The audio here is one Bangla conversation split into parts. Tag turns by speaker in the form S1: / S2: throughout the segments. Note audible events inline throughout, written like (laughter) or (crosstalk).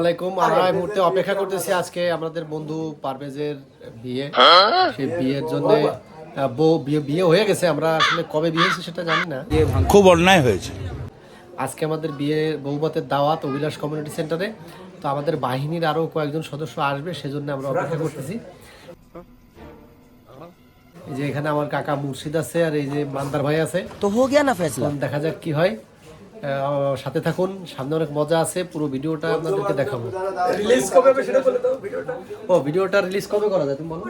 S1: আলাইকুম। আমরা মুহূর্তে অপেক্ষা করতেছি আজকে আমাদের বন্ধু পারভেজের বিয়ে। সেই বিয়ের জন্য বউ বিয়ে হয়ে গেছে। আমরা আসলে কবে বিয়ে হয়েছে সেটা জানি না।
S2: খুব অন্যায় হয়েছে।
S1: আজকে আমাদের বিয়ে দাওয়াত অভিলাষ কমিউনিটি সেন্টারে। তো আমাদের বাহিনীর আরও কয়েকজন সদস্য আসবে সেজন্য আমরা অপেক্ষা করতেছি। এই যে এখানে আমার কাকা মুর্শিদ আছে আর এই যে মান্দার ভাই আছে।
S3: তো হো গিয়া না
S1: ফেসলা? দেখা যাক কি হয়। সাথে থাকুন সামনে অনেক মজা আছে পুরো ভিডিওটা আপনাদেরকে দেখাবো। রিলিজ কবে হবে সেটা বলে দাও ভিডিওটা। ও ভিডিওটা রিলিজ কবে করা যায় তুমি বলো?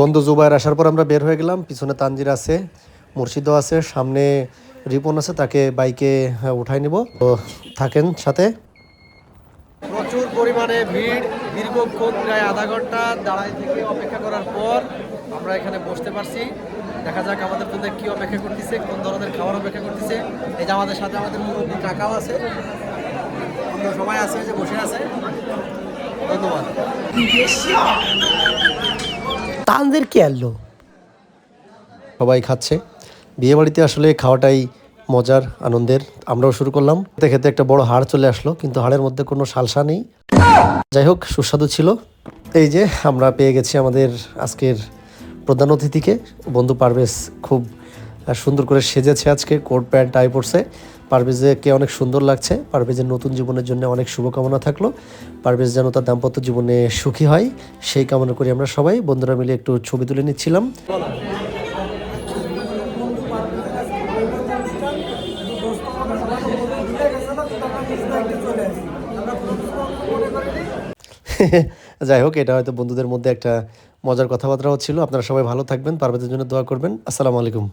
S1: বন্ধু জুবাইর আসার পর আমরা বের হয়ে গেলাম পিছনে তানজির আছে মুর্শিদও আছে সামনে রিপন আছে তাকে বাইকে হ্যাঁ, উঠাই নিব। তো থাকেন সাথে। প্রচুর পরিমাণে ভিড় দীর্ঘক্ষণ প্রায় আধা ঘণ্টা দাঁড়াই থেকে অপেক্ষা করার পর আমরা এখানে বসতে পারছি। দেখা যাক আমাদের জন্য কি অপেক্ষা করতেছে কোন ধরনের খাবার অপেক্ষা করতেছে। এই যে আমাদের সাথে আমাদের মুরব্বী কাকাও আছে। অন্য সবাই আছে যে বসে আছে। ধন্যবাদ। তানদের কি আনলো? সবাই খাচ্ছে। বিয়ে বাড়িতে আসলে খাওয়াটাই মজার আনন্দের। আমরাও শুরু করলাম। খেতে খেতে একটা বড় হাড় চলে আসলো কিন্তু হাড়ের মধ্যে কোনো সালসা নেই। যাই হোক সুস্বাদু ছিল। এই যে আমরা পেয়ে গেছি আমাদের আজকের প্রধান অতিথিকে। বন্ধু পারভেজ খুব সুন্দর করে সেজেছে আজকে, কোট প্যান্ট টাই পরছে। পারভেজকে অনেক সুন্দর লাগছে। পারভেজের নতুন জীবনের জন্য অনেক শুভকামনা থাকল। পারভেজ যেন তার দাম্পত্য জীবনে সুখী হয়, সেই কামনা করি আমরা সবাই। বন্ধুরা মিলে একটু ছবি তুলে নিচ্ছিলাম। (laughs) যাই হোক, এটা হয়তো বন্ধুদের মধ্যে একটা মজার কথাবার্তাও ছিল। আপনারা সবাই ভালো থাকবেন পারভেজের জন্য দোয়া করবেন। আসসালামু আলাইকুম।